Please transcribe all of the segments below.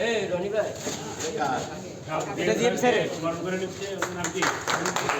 এই রনি ভাই। এটা দিয়ে স্যার একজন আসো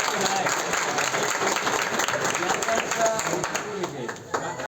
tonight.